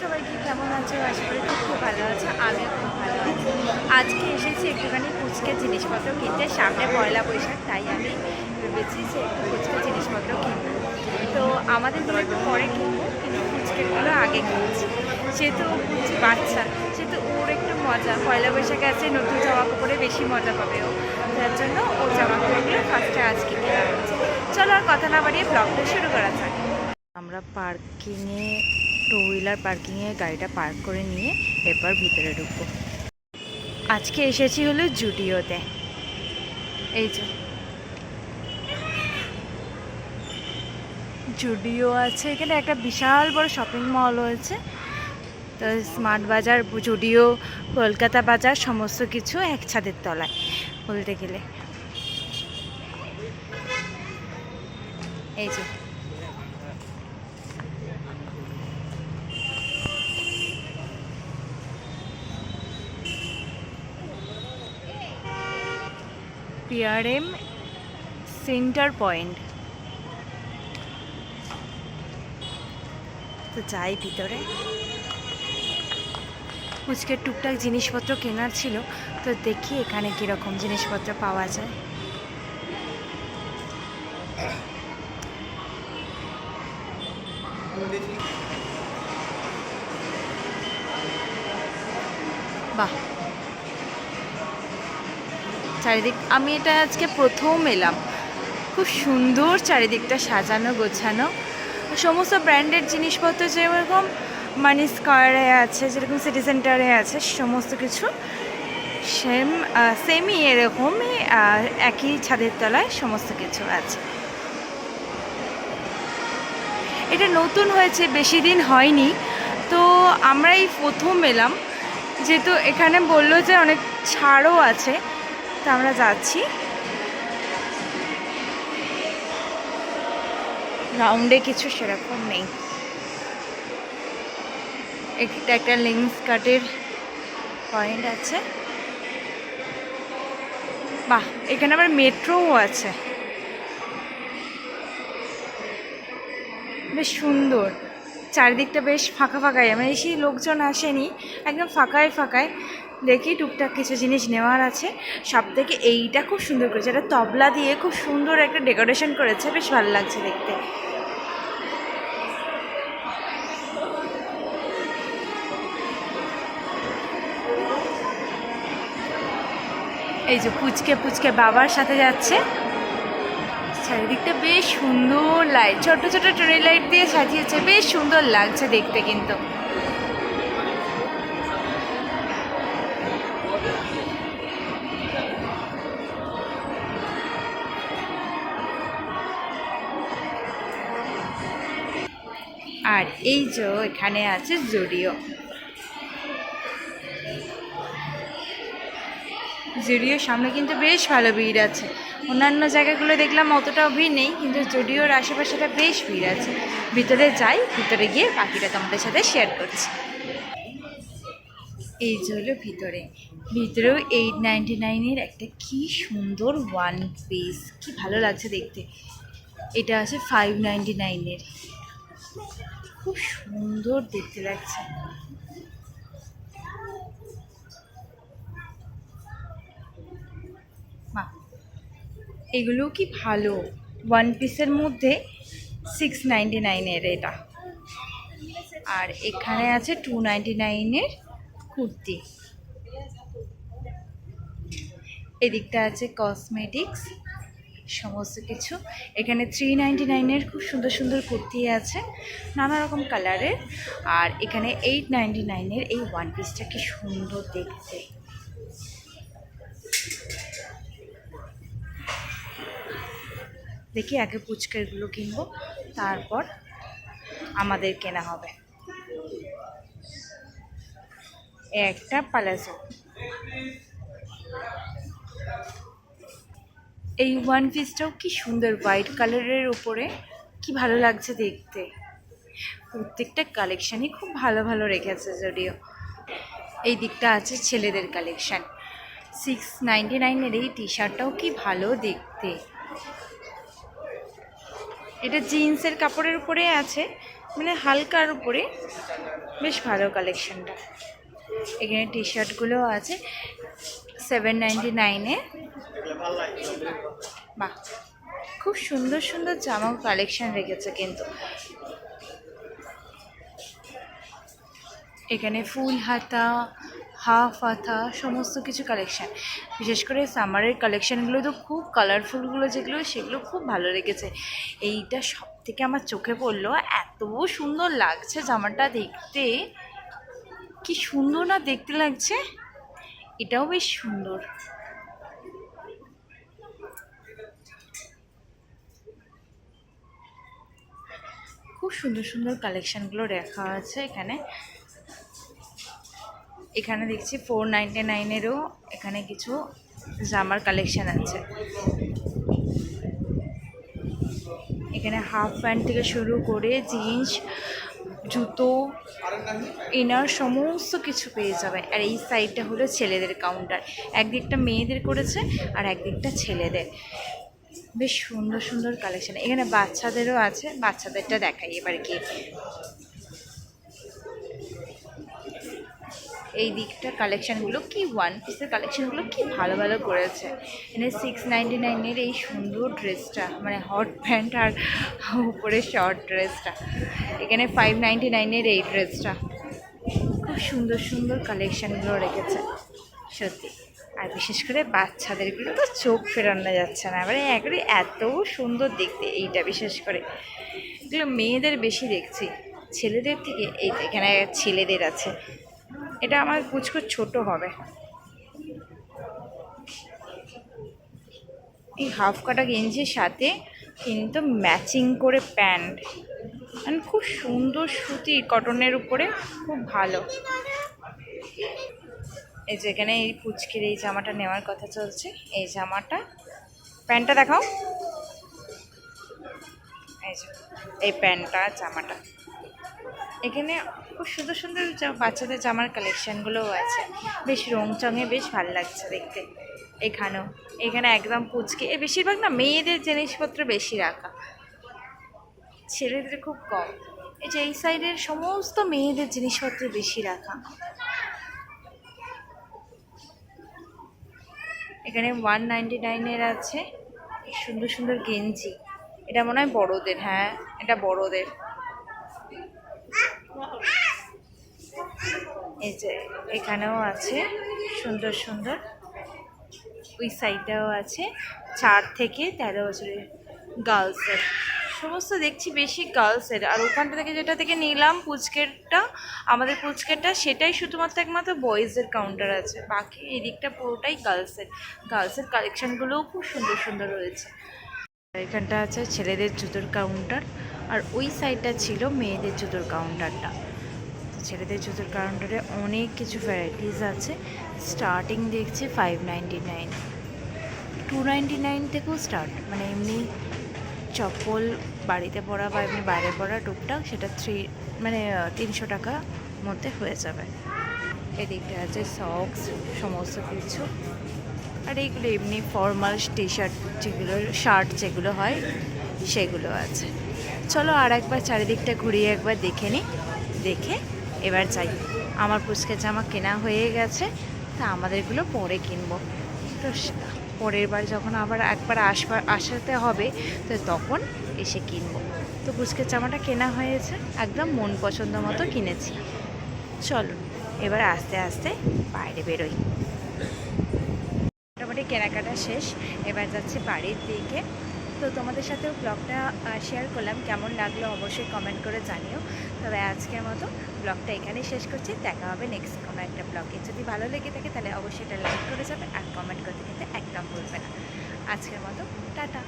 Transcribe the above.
সবাইকে কেমন আছো? আশা করি খুব ভালো আছো, আমিও খুব ভালো আছি। আজকে এসেছি একটুখানি ফুচকের জিনিসপত্র কিনতে, সামনে পয়লা বৈশাখ, তাই আমি ভেবেছি যে একটু ফুচকের জিনিসপত্র কিনবো। তো আমাদেরগুলো একটু পরে কিনবো, কিন্তু ফুচকেগুলো আগে কিনছি। যেহেতু ফুচকি বাচ্চা, সেহেতু ওর একটু মজা। পয়লা বৈশাখে আছে, নতুন জামা কাপড়ে বেশি মজা পাবে ও। তার জন্য ও জামা কাপড়গুলো ফার্স্টে আজকে কেনা হচ্ছে চলো আর কথা না বাড়িয়ে ব্লগটা শুরু করা যাক। আমরা পার্কিংয়ে টু হুইলার পার্কিংয়ে গাড়িটা পার্ক করে নিয়ে এরপর ভিতরে ঢুকবো। আজকে এসেছি হলো জুডিওতে। এই যে। জুডিও আছে, এখানে একটা বিশাল বড় শপিং মল হয়েছে তো স্মার্ট বাজার, জুডিও, কলকাতা বাজার, সমস্ত কিছু এক ছাদের তলায়, বলতে গেলে। এই যে। পিআরএম সেন্টার পয়েন্ট তো যাই ভিতরে। ফুচকের টুকটাক জিনিসপত্র কেনার ছিল তো দেখি এখানে কীরকম জিনিসপত্র পাওয়া যায়। বাহ চারিদিক, আমি এটা আজকে প্রথম এলাম। খুব সুন্দর চারিদিকটা সাজানো, গোছানো। সমস্ত ব্র্যান্ডেড জিনিসপত্র যেরকম মানি স্কোয়ারে আছে, যেরকম সিটি সেন্টারে আছে, সমস্ত কিছু সেম সেমই এরকমই একই ছাদের তলায় সমস্ত কিছু আছে। এটা নতুন হয়েছে, বেশি দিন হয়নি। তো আমরা এই প্রথম এলাম। যেহেতু এখানে বলল যে অনেক ছাড়ও আছে। তো আমরা যাচ্ছি। রাউন্ডে কিছু সেরকম নেই। একটা একটা লেন্স কাটের পয়েন্ট আছে। বাহ, এখানে আবার মেট্রোও আছে। বেশ সুন্দর। চারিদিকটা বেশ ফাঁকা ফাঁকাই আমার বেশি লোকজন আসেনি, একদম ফাঁকায় ফাঁকায়। দেখি টুকটাক কিছু জিনিস নেওয়ার আছে। সব থেকে এইটা খুব সুন্দর করেছে। এটা তবলা দিয়ে খুব সুন্দর একটা ডেকোরেশন করেছে। বেশ ভালো লাগছে দেখতে। এই যে পুচকে পুচকে বাবার সাথে যাচ্ছে। চারিদিকটা বেশ সুন্দর লাইট ছোট ছোট ট্রেন লাইট দিয়ে সাজিয়েছে। বেশ সুন্দর লাগছে দেখতে কিন্তু। আর এই যে এখানে আছে জুডিও জুডিওর সামনে কিন্তু বেশ ভালো ভিড় আছে। অন্যান্য জায়গাগুলো দেখলাম অতটাও ভিড় নেই, কিন্তু জুডিওর আশেপাশেটা বেশ ভিড় আছে। ভিতরে যাই, ভিতরে গিয়ে পাখিটা তোমাদের সাথে শেয়ার করছি। এই যে হলো ভিতরে। ভিতরেও এইট নাইনটি নাইনের একটা কি সুন্দর ওয়ান পিস কি ভালো লাগছে দেখতে। এটা আছে ফাইভ নাইনটি নাইনের খুব সুন্দর দেখতে লাগছে। এগুলো কি ভালো? ওয়ান পিসের মধ্যে সিক্স নাইনটি নাইনের এটা। আর এখানে আছে টু নাইনটি নাইনের কুর্তি। এদিকটা আছে কসমেটিক্স সমস্ত কিছু। এখানে থ্রি নাইনটি নাইনের খুব সুন্দর সুন্দর কুর্তি আছে, নানা রকম কালারের। আর এখানে এইট নাইনটি নাইনের এই ওয়ান পিসটা কি সুন্দর দেখতে। দেখি আগে পুচকারগুলো কিনবো, তারপর আমাদের কেনা হবে। একটা পালাজো এই ওয়ান পিসটাও কি সুন্দর হোয়াইট কালারের উপরে। কি ভালো লাগছে দেখতে। প্রত্যেকটা কালেকশানই খুব ভালো ভালো রেখেছে যদিও। এই দিকটা আছে ছেলেদের কালেকশান। সিক্স নাইনটি নাইনের এই টি শার্টটাও কি ভালো দেখতে। এটা জিন্সের কাপড়ের উপরে আছে মানে হালকার উপরে। বেশ ভালো কালেকশানটা। এখানে টি শার্টগুলোও আছে। সেভেন নাইনটি নাইনে বাহ খুব সুন্দর সুন্দর জামা কালেকশন রেখেছে কিন্তু। এখানে ফুল হাতা হাফ হাতা সমস্ত কিছু কালেকশান বিশেষ করে সামারের কালেকশানগুলো তো খুব কালারফুলগুলো যেগুলো সেগুলো খুব ভালো লেগেছে। এইটা সব থেকে আমার চোখে পড়ল এত সুন্দর লাগছে জামাটা দেখতে। কি সুন্দর না দেখতে লাগছে? এটাও বেশ সুন্দর। খুব সুন্দর সুন্দর কালেকশনগুলো রাখা আছে এখানে। এখানে দেখছি ফোর নাইনটি নাইনেরও এখানে কিছু জামার কালেকশন আছে। এখানে হাফ প্যান্ট থেকে শুরু করে জিন্স জুতো ইনার সমস্ত কিছু পেয়ে যাবে। আর এই সাইডটা হলো ছেলেদের কাউন্টার একদিকটা মেয়েদের করেছে আর একদিকটা ছেলেদের। বেশ সুন্দর সুন্দর কালেকশন এখানে বাচ্চাদেরও আছে, বাচ্চাদেরটা দেখাই এবার কি। এই দিকটা কালেকশানগুলো কি ওয়ান পিসের কালেকশানগুলো কি ভালো ভালো করেছে। এখানে সিক্স নাইনটি নাইনের এই সুন্দর ড্রেসটা মানে হট প্যান্ট আর উপরে শর্ট ড্রেসটা এখানে ফাইভ নাইনটি নাইনের এই ড্রেসটা খুব সুন্দর সুন্দর কালেকশানগুলো রেখেছে, সত্যি। আর বিশেষ করে বাচ্চাদেরগুলো তো চোখ ফেরানো যাচ্ছে না। এবারে একবারে এত সুন্দর দেখতে এইটা বিশেষ করে। এগুলো মেয়েদের বেশি দেখছি। ছেলেদের থেকে এই এখানে ছেলেদের আছে। এটা আমার পুচকো ছোট হবে। এই হাফ কাটা গেঞ্জির সাথে কিন্তু ম্যাচিং করে প্যান্ট। মানে খুব সুন্দর সুতি কটনের উপরে, খুব ভালো। এই যে এখানে এই পুচকির এই জামাটা নেওয়ার কথা চলছে। এই জামাটা। প্যান্টটা দেখাও। এই যে, এই প্যান্টটা, জামাটা। এখানে খুব সুন্দর সুন্দর বাচ্চাদের জামার কালেকশানগুলোও আছে। বেশ রং চঙে বেশ ভালো লাগছে দেখতে। এখানেও। এখানে একদম পুচকে। এ, বেশিরভাগ না মেয়েদের জিনিসপত্র বেশি রাখা। ছেলেদের খুব কম। এই যে এই সাইডের সমস্ত মেয়েদের জিনিসপত্র বেশি রাখা। এখানে ওয়ান নাইনটি নাইনের আছে। সুন্দর সুন্দর গেঞ্জি। এটা মনে হয় বড়োদের। হ্যাঁ এটা বড়োদের। এই যে, এখানেও আছে। সুন্দর সুন্দর। ওই সাইডটাও আছে। চার থেকে তেরো বছরের গার্লসের সমস্ত দেখছি বেশি গার্লসের আর ওখানটা থেকে যেটা থেকে নিলাম পুচকেরটা, আমাদের পুচকেরটা, সেটাই শুধুমাত্র একমাত্র বয়েজের কাউন্টার আছে। বাকি এই দিকটা পুরোটাই গার্লসের গার্লসের কালেকশানগুলোও খুব সুন্দর সুন্দর রয়েছে। এখানটা আছে ছেলেদের জুতোর কাউন্টার আর ওই সাইডটা ছিল মেয়েদের জুতোর কাউন্টারটা ছেলেদের জুতোর কাউন্টারে অনেক কিছু ভ্যারাইটিস আছে। স্টার্টিং দেখছি five ninety nine to ninety nine থেকেও স্টার্ট মানে এমনি চপ্পল বাড়িতে পরা বা এমনি বাইরে পরা টুকটাক সেটা থ্রি মানে তিনশো টাকা মধ্যে হয়ে যাবে। এদিকটা আছে সক্স সমস্ত কিছু। আর এইগুলো এমনি ফর্মাল টি শার্ট যেগুলো শার্ট যেগুলো হয়, সেগুলো আছে। চলো আর একবার চারিদিকটা ঘুরিয়ে একবার দেখে নিই দেখে এবার যাই। আমার পুচকে জামা কেনা হয়ে গেছে, তা আমাদেরগুলো পরে কিনবো। তো পরের বার যখন আবার একবার আসবার আসাতে হবে, তো তখন এসে কিনবো। তো পুচকের জামাটা কেনা হয়েছে, একদম মন পছন্দ মতো কিনেছি। চলো, এবার আস্তে আস্তে বাইরে বেরোই। মোটামুটি কেনাকাটা শেষ, এবার যাচ্ছে বাড়ির দিকে। তো তোমাদের সাথেও ব্লগটা শেয়ার করলাম। কেমন লাগল অবশ্যই কমেন্ট করে জানিও। তবে আজকের মতো ব্লগটা এখানেই শেষ করছি। দেখা হবে নেক্সট কোনো একটা ব্লগে যদি ভালো লেগে থাকে তাহলে অবশ্যই এটা লাইক করে যাবে আর কমেন্ট করতে কিন্তু একদম ভুলবে না। আজকের মতো, টাটা।